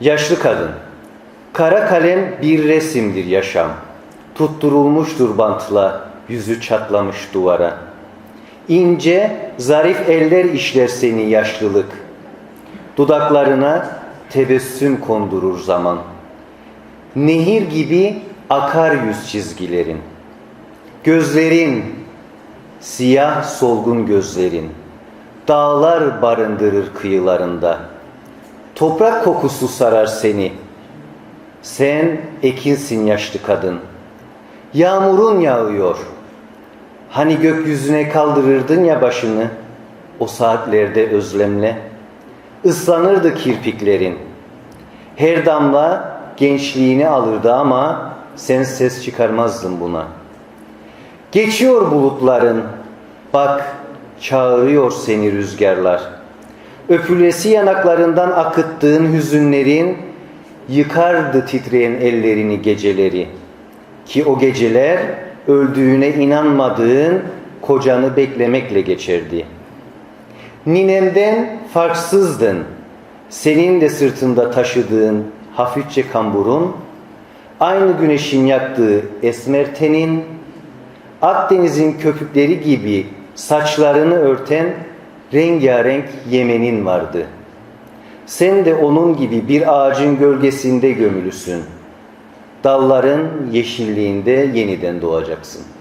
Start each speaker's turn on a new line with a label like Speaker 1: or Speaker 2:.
Speaker 1: Yaşlı kadın. Kara kalem bir resimdir yaşam. Tutturulmuştur bantla, yüzü çatlamış duvara. İnce, zarif eller işler seni yaşlılık. Dudaklarına tebessüm kondurur zaman. Nehir gibi akar yüz çizgilerin. Gözlerin, siyah solgun gözlerin. Dağlar barındırır kıyılarında. Toprak kokusu sarar seni. Sen ekinsin yaşlı kadın. Yağmurun yağıyor. Hani gökyüzüne kaldırırdın ya başını o saatlerde özlemle. Islanırdı kirpiklerin. Her damla gençliğini alırdı ama sen ses çıkarmazdın buna. Geçiyor bulutların. Bak çağırıyor seni rüzgarlar. Öpülesi yanaklarından akıttığın hüzünlerin yıkardı titreyen ellerini geceleri. Ki o geceler öldüğüne inanmadığın kocanı beklemekle geçerdi. Ninemden farksızdın. Senin de sırtında taşıdığın hafifçe kamburun, aynı güneşin yaktığı esmer tenin, Akdeniz'in köpükleri gibi saçlarını örten rengarenk yemenin vardı. Sen de onun gibi bir ağacın gölgesinde gömülüsün. Dalların yeşilliğinde yeniden doğacaksın.''